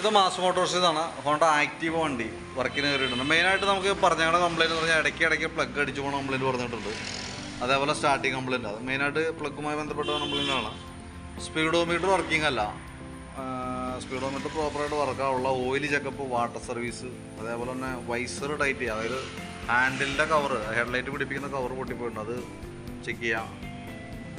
ഇത് mass Motors ഇതാണ്. Honda active വണ്ടി. വർക്കിന് കയറിയിട്ടുണ്ട് മെയിനായിട്ട് നമുക്ക് പറഞ്ഞ കംപ്ലൈന്റ് പറഞ്ഞാൽ ഇടയ്ക്ക് ഇടയ്ക്ക് പ്ലഗ് അടിച്ചു പോകണ കംപ്ലൈന്റ് പറഞ്ഞിട്ടുണ്ട്. അതേപോലെ സ്റ്റാർട്ടിങ് കംപ്ലൈന്റ് അത് മെയിനായിട്ട് പ്ലഗുമായി ബന്ധപ്പെട്ട കംപ്ലൈന്റാണ് സ്പീഡോ സ്പീഡോമീറ്റർ വർക്കിംഗ് അല്ല. സ്പീഡോമീറ്റർ പ്രോപ്പറായിട്ട് വർക്കാവുള്ള ഓയിൽ ചെക്കപ്പ് വാട്ടർ സർവീസ് അതേപോലെ തന്നെ വൈസർ ടൈറ്റ് ചെയ്യുക. അതായത് ഹാൻഡിലിന്റെ കവർ ഹെഡ്ലൈറ്റ് പിടിപ്പിക്കുന്ന കവർ പൊട്ടിപ്പോയിട്ടുണ്ട്. അത് ചെക്ക് ചെയ്യാം.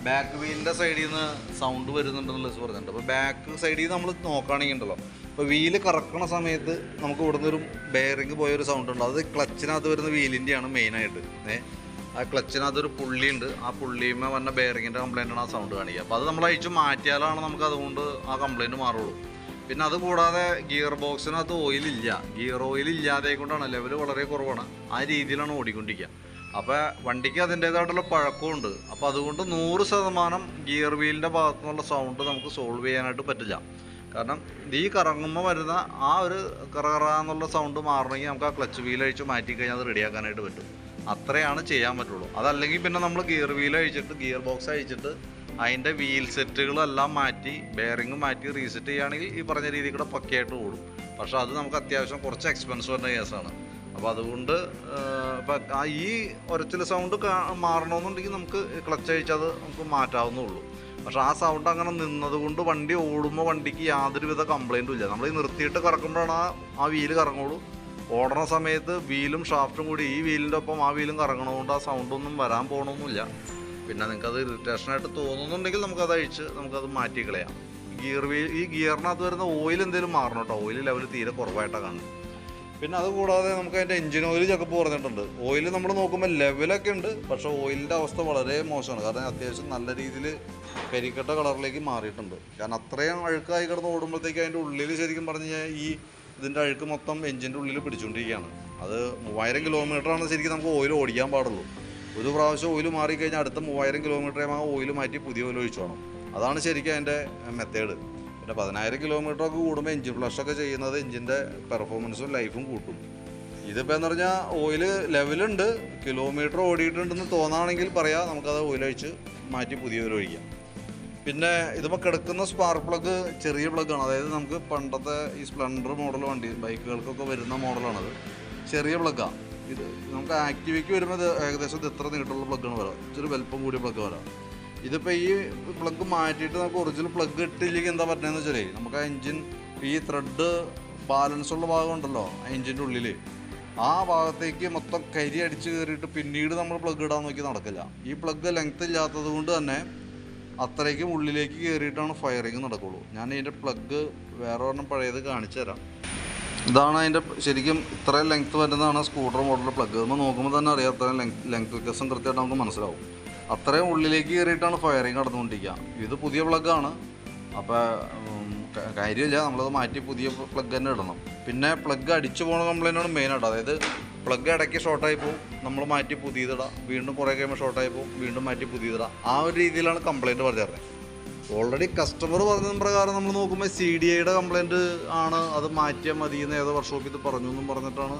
ബാക്ക് വീലിന്റെ സൈഡിൽ നിന്ന് സൗണ്ട് വരുന്നുണ്ടെന്നുള്ള പറഞ്ഞിട്ടുണ്ട്. അപ്പോൾ ബാക്ക് സൈഡിൽ നമ്മൾ നോക്കുകയാണെങ്കിൽ ഉണ്ടല്ലോ അപ്പോൾ വീൽ കറക്കണ സമയത്ത് നമുക്ക് ഇവിടുന്ന് ഒരു ബെയറിങ് പോയൊരു സൗണ്ട് ഉണ്ട്. അത് ക്ലച്ചിനകത്ത് വരുന്ന വീലിന്റെയാണ് മെയിനായിട്ട് ഏ? ആ ക്ലച്ചിനകത്ത് ഒരു പുള്ളിയുണ്ട്. ആ പുള്ളിയുമേ വന്ന ബെയറിങ്ങിന്റെ ആണ് ആ സൗണ്ട് കാണിക്കുക. അപ്പോൾ അത് നമ്മൾ അഴിച്ച് മാറ്റിയാലാണ് നമുക്ക് അതുകൊണ്ട് ആ കംപ്ലൈന്റ് മാറുള്ളൂ. പിന്നെ അത് കൂടാതെ ഗിയർ ബോക്സിനകത്ത് ഓയിലില്ല ഗിയർ ഓയിൽ ഇല്ലാതെ കൊണ്ടാണ് ലെവൽ വളരെ കുറവാണ്. ആ രീതിയിലാണ് ഓടിക്കൊണ്ടിരിക്കുക. അപ്പോൾ വണ്ടിക്ക് അതിന്റേതായിട്ടുള്ള പഴക്കമുണ്ട്. അപ്പോൾ അതുകൊണ്ട് നൂറ് ശതമാനം ഗിയർ വീലിന്റെ ഭാഗത്തു നിന്നുള്ള സൗണ്ട് നമുക്ക് സോൾവ് ചെയ്യാനായിട്ട് പറ്റില്ല. കാരണം ഈ കറങ്ങുമ്പോൾ വരുന്ന ആ ഒരു കറകറ എന്നുള്ള സൗണ്ട് മാറണമെങ്കിൽ നമുക്ക് ആ ക്ലച്ച് വീൽ അഴിച്ച് മാറ്റി കഴിഞ്ഞാൽ അത് റെഡിയാക്കാനായിട്ട് പറ്റും. അത്രയാണ് ചെയ്യാൻ പറ്റുള്ളൂ. അതല്ലെങ്കിൽ പിന്നെ നമ്മൾ ഗിയർ വീൽ അഴിച്ചിട്ട് ഗിയർ ബോക്സ് അഴിച്ചിട്ട് അതിന്റെ വീൽ സെറ്റുകളെല്ലാം മാറ്റി ബെയറിങ് മാറ്റി റീസെറ്റ് ചെയ്യുകയാണെങ്കിൽ ഈ പറഞ്ഞ രീതിയിൽ കൂടെ പക്കയായിട്ട് ഓടും. പക്ഷേ അത് നമുക്ക് അത്യാവശ്യം കുറച്ച് എക്സ്പെൻസ് വരുന്ന കേസാണ് അപ്പോൾ അതുകൊണ്ട് ഇപ്പം ഈ ഒരച്ചിൽ സൗണ്ട് മാറണമെന്നുണ്ടെങ്കിൽ നമുക്ക് ക്ലച്ച് അഴിച്ചത് നമുക്ക് മാറ്റാവുന്നുള്ളൂ പക്ഷേ ആ സൗണ്ട് അങ്ങനെ നിന്നതുകൊണ്ട് വണ്ടി ഓടുമ്പോൾ വണ്ടിക്ക് യാതൊരുവിധ കംപ്ലൈന്റും ഇല്ല. നമ്മൾ ഈ നിർത്തിയിട്ട് കറക്കുമ്പോഴാണ് ആ ആ വീൽ കറങ്ങുള്ളൂ. ഓടണ സമയത്ത് വീലും ഷാഫ്റ്റും കൂടി ഈ വീലിന്റെ ഒപ്പം ആ വീലും കറങ്ങണതുകൊണ്ട് ആ സൗണ്ടൊന്നും വരാൻ പോകണമെന്നില്ല പിന്നെ നിങ്ങൾക്ക് അത് ഇറിറ്റേഷനായിട്ട് തോന്നുന്നുണ്ടെങ്കിൽ നമുക്കത് അഴിച്ച് നമുക്കത് മാറ്റി കളയാം ഗിയർ വീൽ ഈ ഗിയറിനകത്ത് വരുന്ന ഓയിൽ എന്തെങ്കിലും മാറണം കേട്ടോ ഓയിൽ ലെവൽ തീരെ കുറവായിട്ടാണ് കാണുന്നത്. പിന്നെ അത് കൂടാതെ നമുക്ക് അതിന്റെ എഞ്ചിൻ ഓയിൽ ചെക്കപ്പ് പറഞ്ഞിട്ടുണ്ട് ഓയിൽ നമ്മൾ നോക്കുമ്പോൾ ലെവലൊക്കെ ഉണ്ട്. പക്ഷേ ഓയിലിന്റെ അവസ്ഥ വളരെ മോശമാണ്. കാരണം അത്യാവശ്യം നല്ല രീതിയിൽ കരിക്കട്ട കളറിലേക്ക് മാറിയിട്ടുണ്ട്. കാരണം അത്രയും അഴുക്കായി കിടന്ന് ഓടുമ്പോഴത്തേക്ക് അതിന്റെ ഉള്ളിൽ ശരിക്കും പറഞ്ഞു കഴിഞ്ഞാൽ ഈ ഇതിന്റെ അഴുക്ക് മൊത്തം എഞ്ചിന്റെ ഉള്ളിൽ പിടിച്ചുകൊണ്ടിരിക്കുകയാണ് അത് മൂവായിരം കിലോമീറ്ററാണ് ശരിക്കും നമുക്ക് ഓയിൽ ഓടിക്കാൻ പാടുള്ളൂ. ഒരു പ്രാവശ്യം ഓയിൽ മാറിക്കഴിഞ്ഞാൽ അടുത്ത മൂവായിരം കിലോമീറ്ററേ ആ ഓയിൽ മാറ്റി പുതിയ ഓയിൽ ഒഴിച്ചു വേണം. അതാണ് ശരിക്കും അതിന്റെ മെത്തേഡ് പിന്നെ പതിനായിരം കിലോമീറ്റർ ഒക്കെ കൂടുമ്പോൾ എഞ്ചിൻ ഫ്ലഷ് ഒക്കെ ചെയ്യുന്നത് എഞ്ചിന്റെ പെർഫോമൻസും ലൈഫും കൂട്ടും. ഇതിപ്പോൾ എന്ന് പറഞ്ഞാൽ ഓയിൽ ലെവലുണ്ട് കിലോമീറ്റർ ഓടിയിട്ടുണ്ടെന്ന് തോന്നുകയാണെങ്കിൽ പറയാം നമുക്കത് ഓയിൽ അഴിച്ച് മാറ്റി പുതിയ ഓയിൽ ഒഴിക്കാം. പിന്നെ ഇതിപ്പോൾ കിടക്കുന്ന സ്പാർക്ക് പ്ലഗ് ചെറിയ പ്ലഗാണ് അതായത് നമുക്ക് പണ്ടത്തെ ഈ സ്പ്ലണ്ടർ മോഡൽ വണ്ടി ബൈക്കുകൾക്കൊക്കെ വരുന്ന മോഡലാണത് ചെറിയ പ്ലഗാണ് ഇത് നമുക്ക് ആക്ടിവിക്ക് വരുമ്പോൾ ഏകദേശം ഇത് എത്ര നീട്ടുള്ള പ്ലഗാണ് വരാം. ഇച്ചിരി വലുപ്പം കൂടിയ പ്ലഗ് വരാം. ഇതിപ്പോൾ ഈ പ്ലഗ് മാറ്റിയിട്ട് നമുക്ക് ഒറിജിനൽ പ്ലഗ് ഇട്ടില്ലെങ്കിൽ എന്താ പറഞ്ഞതെന്ന് വെച്ചാൽ നമുക്ക് ആ എൻജിൻ ഈ ത്രെഡ് ബാലൻസ് ഉള്ള ഭാഗമുണ്ടല്ലോ ആ എൻജിന്റെ ഉള്ളിൽ ആ ഭാഗത്തേക്ക് മൊത്തം കരി അടിച്ച് കയറിയിട്ട് പിന്നീട് നമ്മൾ പ്ലഗ് ഇടാൻ നോക്കി നടക്കില്ല. ഈ പ്ലഗ് ലെങ്ത് ഇല്ലാത്തത് കൊണ്ട് തന്നെ അത്രയ്ക്കും ഉള്ളിലേക്ക് കയറിയിട്ടാണ് ഫയറിങ് നടക്കുള്ളൂ. ഞാൻ ഇതിന്റെ പ്ലഗ് വേറെ ഒരെണ്ണം പഴയത് കാണിച്ചു തരാം. ഇതാണ് അതിന്റെ ശരിക്കും ഇത്രയും ലെങ്ത് വരുന്നതാണ് സ്കൂട്ടർ മോഡലിന്റെ പ്ലഗ് നമ്മൾ നോക്കുമ്പോൾ തന്നെ അറിയാം അത്രയും ലെങ്ത് ലെങ്ത് വ്യത്യാസം കൃത്യമായിട്ട് നമുക്ക് മനസ്സിലാവും. അത്രയും ഉള്ളിലേക്ക് കയറിയിട്ടാണ് ഫയറിങ് നടന്നുകൊണ്ടിരിക്കുക. ഇത് പുതിയ പ്ലഗാണ് അപ്പോൾ കാര്യമില്ല. നമ്മളത് മാറ്റി പുതിയ പ്ലഗ് തന്നെ ഇടണം. പിന്നെ പ്ലഗ് അടിച്ചു പോകുന്ന കംപ്ലൈന്റാണ് മെയിനായിട്ട് അതായത് പ്ലഗ് ഇടയ്ക്ക് ഷോർട്ടായി പോകും നമ്മൾ മാറ്റി പുതിയതിടാം വീണ്ടും കുറേ കഴിയുമ്പോൾ ഷോർട്ടായി പോകും വീണ്ടും മാറ്റി പുതിയതിടാം ആ ഒരു രീതിയിലാണ് കംപ്ലൈന്റ് പറഞ്ഞത്. ഓൾറെഡി കസ്റ്റമർ പറഞ്ഞ പ്രകാരം നമ്മൾ നോക്കുമ്പോൾ സി ഡി ഐയുടെ കംപ്ലൈന്റ് ആണ്. അത് മാറ്റിയാൽ മതി എന്ന് ഏതോ വർക്ക്ഷോപ്പിൽ ഇത് പറഞ്ഞു എന്നും പറഞ്ഞിട്ടാണ്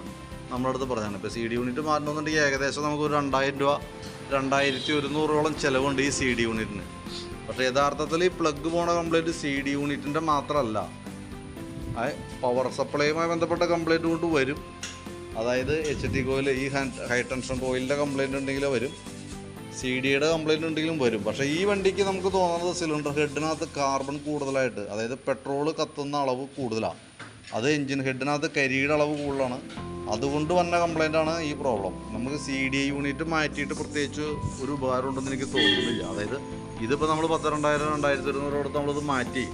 നമ്മുടെ അടുത്ത് പറഞ്ഞാണ് ഇപ്പോൾ സി ഡി യൂണിറ്റ് മാറ്റണമെന്നുണ്ടെങ്കിൽ ഏകദേശം നമുക്കൊരു രണ്ടായിരം രൂപ രണ്ടായിരത്തി ഒരുന്നൂറോളം ചിലവുണ്ട് ഈ സി ഡി യൂണിറ്റിന് പക്ഷേ യഥാർത്ഥത്തിൽ ഈ പ്ലഗ് പോണ കംപ്ലൈന്റ് സി ഡി യൂണിറ്റിന്റെ മാത്രമല്ല പവർ സപ്ലൈയുമായി ബന്ധപ്പെട്ട കംപ്ലൈന്റ് കൊണ്ട് വരും. അതായത് എച്ച് ടി കോയിൽ ഈ ഹൈ ടെൻഷൻ കോയിലിന്റെ കംപ്ലൈന്റ് ഉണ്ടെങ്കിൽ വരും. സി ഡിയുടെ കംപ്ലൈന്റ് ഉണ്ടെങ്കിലും വരും. പക്ഷേ ഈ വണ്ടിക്ക് നമുക്ക് തോന്നുന്നത് സിലിണ്ടർ ഹെഡിനകത്ത് കാർബൺ കൂടുതലായിട്ട് അതായത് പെട്രോൾ കത്തുന്ന അളവ് കൂടുതലാണ് അത് എഞ്ചിൻ ഹെഡിനകത്ത് കരിയുടെ അളവ് കൂടുതലാണ്. അതുകൊണ്ട് വന്ന കംപ്ലൈന്റ് ആണ് ഈ പ്രോബ്ലം നമുക്ക് സി ഡി ഐ യൂണിറ്റ് മാറ്റിയിട്ട് പ്രത്യേകിച്ച് ഒരു ഉപകാരം ഉണ്ടെന്ന് എനിക്ക് തോന്നുന്നില്ല. അതായത് ഇതിപ്പോൾ നമ്മൾ പത്ത് രണ്ടായിരം രണ്ടായിരത്തി ഒരുന്നൂറ് കൊടുത്ത് നമ്മളിത് മാറ്റി.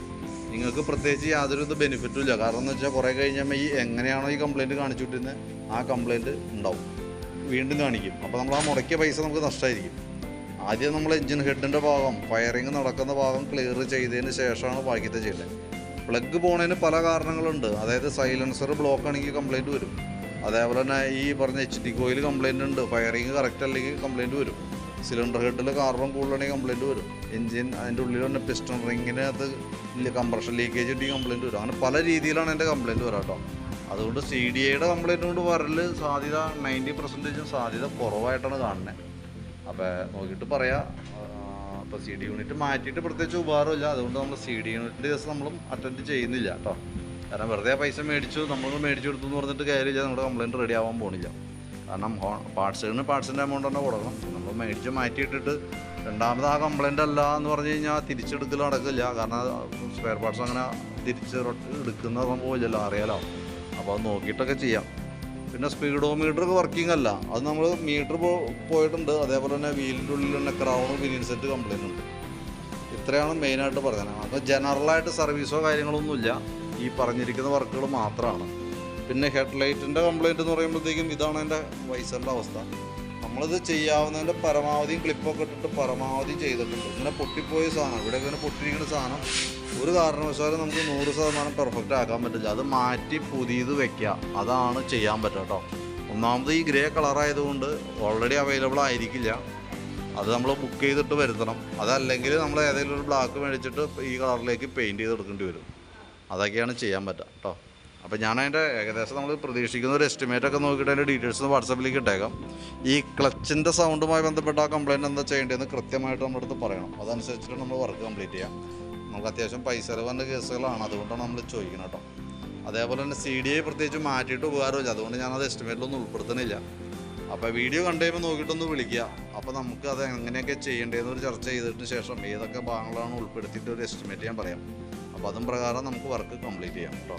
നിങ്ങൾക്ക് പ്രത്യേകിച്ച് യാതൊരു ഇത് ബെനിഫിറ്റും ഇല്ല. കാരണം എന്ന് വെച്ചാൽ കുറേ കഴിഞ്ഞാൽ ഈ എങ്ങനെയാണോ ഈ കംപ്ലൈന്റ് കാണിച്ചുകൊണ്ടിരുന്നത് ആ കംപ്ലൈന്റ് ഉണ്ടാവും. വീണ്ടും കാണിക്കും. അപ്പോൾ നമ്മൾ ആ മുടക്കിയ പൈസ നമുക്ക് നഷ്ടമായിരിക്കും ആദ്യം നമ്മൾ എഞ്ചിൻ ഹെഡിന്റെ ഭാഗം ഫയറിങ് നടക്കുന്ന ഭാഗം ക്ലിയർ ചെയ്തതിന് ശേഷമാണ് ബാക്കിയത്തെ ചെയ്യേണ്ടത് പ്ലഗ് പോണതിന് പല കാരണങ്ങളുണ്ട്. അതായത് സൈലൻസർ ബ്ലോക്ക് ആണെങ്കിൽ കംപ്ലൈന്റ് വരും. അതേപോലെ തന്നെ ഈ പറഞ്ഞ എച്ച് ഡി കോയിൽ കംപ്ലൈന്റ് ഉണ്ട്. ഫയറിങ് കറക്റ്റ് അല്ലെങ്കിൽ കംപ്ലൈന്റ് വരും. സിലിണ്ടർ ഹെഡിൽ കാർബൺ കൂടുതലാണെങ്കിൽ കംപ്ലൈന്റ് വരും. എഞ്ചിൻ അതിന്റെ ഉള്ളിൽ തന്നെ പിസ്റ്റൺ അത് കംപ്രഷൻ ലീക്കേജ് ഉണ്ടെങ്കിൽ കംപ്ലൈന്റ് വരും. അങ്ങനെ പല രീതിയിലാണ് എന്റെ കംപ്ലൈന്റ് വരാം കേട്ടോ അതുകൊണ്ട് സി ഡി ഐയുടെ കംപ്ലൈന്റ് കൊണ്ട് വരൽ സാധ്യത നയന്റി പെർസെന്റേജും സാധ്യത കുറവായിട്ടാണ് കാണുന്നത് അപ്പോൾ നോക്കിയിട്ട് പറയാം. അപ്പോൾ സി ഡി യൂണിറ്റ് മാറ്റിയിട്ട് പ്രത്യേകിച്ച് ഉപകാരമില്ല. അതുകൊണ്ട് നമ്മൾ സി ഡി യൂണിറ്റിന്റെ ദിവസം നമ്മളും അറ്റൻഡ് ചെയ്യുന്നില്ല കേട്ടോ കാരണം വെറുതെ പൈസ മേടിച്ചു നമ്മൾ മേടിച്ചു കൊടുത്തു എന്ന് പറഞ്ഞിട്ട് കാര്യമില്ല. നമ്മുടെ കംപ്ലയിന്റ് റെഡി ആവാൻ പോണില്ല. കാരണം പാർട്സിന് പാർട്സിന്റെ എമൗണ്ട് തന്നെ കൊടുക്കണം. നമ്മൾ മേടിച്ച് മാറ്റിയിട്ടിട്ട് രണ്ടാമത് ആ കംപ്ലയിന്റ് അല്ല എന്ന് പറഞ്ഞു കഴിഞ്ഞാൽ തിരിച്ചെടുക്കൽ നടക്കില്ല. കാരണം സ്പെയർ പാർട്സ് അങ്ങനെ തിരിച്ച് എടുക്കുന്ന സംഭവമില്ലല്ലോ അറിയാലോ. അപ്പോൾ അത് നോക്കിയിട്ടൊക്കെ ചെയ്യാം. പിന്നെ സ്പീഡോ മീറ്റർ വർക്കിംഗ് അല്ല. അത് നമ്മൾ മീറ്റർ പോയിട്ടുണ്ട്. അതേപോലെ തന്നെ വീലിന്റെ ഉള്ളിൽ തന്നെ ക്രൗൺ വിനിയൻ സെറ്റ് കംപ്ലയിന്റ് ഉണ്ട്. ഇത്രയാണ് മെയിനായിട്ട് പറയുന്നത് അപ്പോൾ ജനറലായിട്ട് സർവീസോ കാര്യങ്ങളൊന്നുമില്ല. ഈ പറഞ്ഞിരിക്കുന്ന വർക്കുകൾ മാത്രമാണ് പിന്നെ ഹെഡ് ഹെഡ്ലൈറ്റിന്റെ കംപ്ലയിന്റ് എന്ന് പറയുമ്പോഴത്തേക്കും ഇതാണ് എന്റെ വൈസറിന്റെ അവസ്ഥ. നമ്മളിത് ചെയ്യാവുന്നതിന്റെ പരമാവധി ക്ലിപ്പൊക്കെ ഇട്ടിട്ട് പരമാവധി ചെയ്തിട്ടുണ്ട്. ഇങ്ങനെ പൊട്ടിപ്പോയ സാധനം ഇവിടെ ഇങ്ങനെ പൊട്ടിയിരിക്കുന്ന സാധനം ഒരു കാരണവശാലും നമുക്ക് നൂറ് ശതമാനം പെർഫെക്റ്റ് ആക്കാൻ പറ്റില്ല. അത് മാറ്റി പുതിയത് വെക്കുക. അതാണ് ചെയ്യാൻ പറ്റുക കേട്ടോ. ഒന്നാമത് ഈ ഗ്രേ കളറായതുകൊണ്ട് ഓൾറെഡി അവൈലബിൾ ആയിരിക്കില്ല. അത് നമ്മൾ ബുക്ക് ചെയ്തിട്ട് വരുത്തണം. അതല്ലെങ്കിൽ നമ്മൾ ഏതെങ്കിലും ഒരു ബ്ലാക്ക് മേടിച്ചിട്ട് ഈ കളറിലേക്ക് പെയിന്റ് ചെയ്ത് എടുക്കേണ്ടി വരും. അതൊക്കെയാണ് ചെയ്യാൻ പറ്റുക കേട്ടോ. അപ്പോൾ ഞാൻ അതിന്റെ ഏകദേശം നമ്മൾ പ്രതീക്ഷിക്കുന്ന ഒരു എസ്റ്റിമേറ്റ് ഒക്കെ നോക്കിയിട്ട് അതിന്റെ ഡീറ്റെയിൽസ് വാട്സപ്പിലേക്ക് ഇട്ടേക്കാം. ഈ ക്ലച്ചിന്റെ സൗണ്ടുമായി ബന്ധപ്പെട്ട ആ കംപ്ലയിന്റ് എന്താ ചെയ്യേണ്ടതെന്ന് കൃത്യമായിട്ട് നമ്മുടെ അടുത്ത് പറയണം. അതനുസരിച്ചിട്ട് നമ്മൾ വർക്ക് കംപ്ലീറ്റ് ചെയ്യാം. നമുക്ക് അത്യാവശ്യം പൈസ വന്ന കേസുകളാണ്. അതുകൊണ്ടാണ് നമ്മൾ ചോദിക്കുന്നത് കേട്ടോ. അതേപോലെ തന്നെ സി ഡി ഐ പ്രത്യേകിച്ച് മാറ്റിയിട്ട് ഉപകാരമില്ല അതുകൊണ്ട് ഞാനത് എസ്റ്റിമേറ്റിലൊന്നും ഉൾപ്പെടുത്തുന്നില്ല. അപ്പോൾ വീഡിയോ കണ്ടു കഴിയുമ്പോൾ നോക്കിയിട്ടൊന്ന് വിളിക്കുക. അപ്പോൾ നമുക്ക് അത് എങ്ങനെയൊക്കെ ചെയ്യേണ്ടതെന്ന് ഒരു ചർച്ച ചെയ്തതിന് ശേഷം ഏതൊക്കെ ഭാഗങ്ങളാണ് ഉൾപ്പെടുത്തിയിട്ട് ഒരു എസ്റ്റിമേറ്റ് ഞാൻ പറയാം. അപ്പോൾ അതും പ്രകാരം നമുക്ക് വർക്ക് കംപ്ലീറ്റ് ചെയ്യാം കേട്ടോ